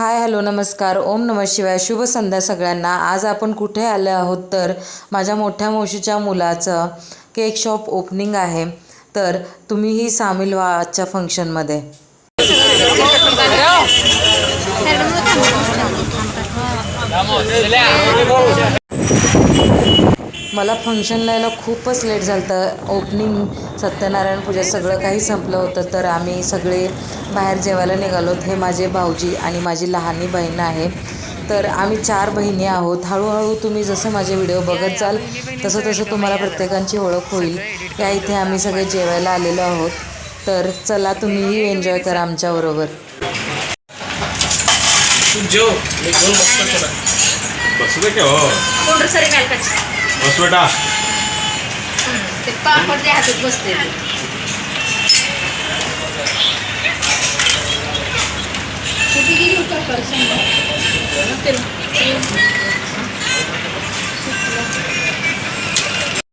Hi hello नमस्कार. ओम नम शिवाय. शुभ संध्या सगळ्यांना. आज आपण कुठे आले आहोत तर माझ्या मोठ्या मावशीच्या मुलाचं केक शॉप ओपनिंग आहे. तर तुम्हीही सामील व्हा आजच्या फंक्शनमध्ये. मला फंक्शनला यायला खूपच लेट झालं होतं ओपनिंग सत्यनारायण पूजा सगळं काही संपलं होतं. तर आम्ही सगळे बाहेर जेवायला निघालोत हे माझे भाऊजी आणि माझी लहानी बहीण आहे. तर आम्ही चार बहिणी आहोत. हळूहळू तुम्ही जसं माझे व्हिडिओ बघत जाल तसं तसं तुम्हाला प्रत्येकांची ओळख होईल. या इथे आम्ही सगळे जेवायला आलेलो आहोत. तर चला तुम्हीही एन्जॉय करा आमच्याबरोबर. तू जेव बसू दे बस बेटा ते पापड त्या हातात बसते. ते. किती गेली होतं?